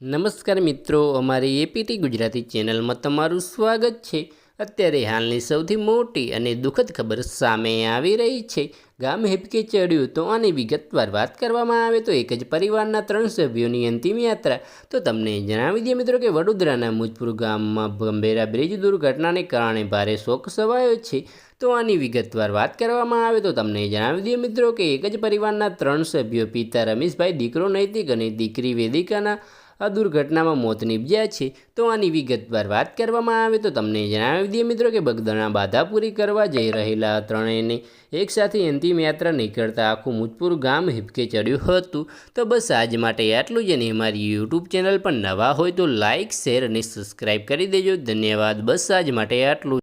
નમસ્કાર મિત્રો, અમારી એપીટી ગુજરાતી ચેનલમાં તમારું સ્વાગત છે. અત્યારે હાલની સૌથી મોટી અને દુઃખદ ખબર સામે આવી રહી છે. ગામ હેપકે ચડ્યું તો આની વિગતવાર વાત કરવામાં આવે તો એક જ પરિવારના ત્રણ સભ્યોની અંતિમ યાત્રા. તો તમને જણાવી દઈએ મિત્રો કે વડોદરાના મુજપુર ગામમાં ગંભેરા બ્રિજ દુર્ઘટનાને કારણે ભારે શોક સવાયો છે. તો આની વિગતવાર વાત કરવામાં આવે તો તમને જણાવી દઈએ મિત્રો કે એક જ પરિવારના ત્રણ સભ્યો પિતા રમેશભાઈ, દીકરો નૈતિક અને દીકરી વેદિકાના આ દુર્ઘટનામાં મોત નીપજ્યા છે. તો આની વિગતવાર વાત કરવામાં આવે તો તમને જણાવી દઈએ મિત્રો કે બગદાણા બાધા પૂરી કરવા જઈ રહેલા ત્રણેયને એકસાથે અંતિમ યાત્રા નીકળતા આખું મુજપુર ગામ હિપકે ચડ્યું હતું. તો બસ આજ માટે આટલું જ અને અમારી યુટ્યુબ ચેનલ પર નવા હોય તો લાઇક શેર અને સબસ્ક્રાઈબ કરી દેજો. ધન્યવાદ. બસ આજ માટે આટલું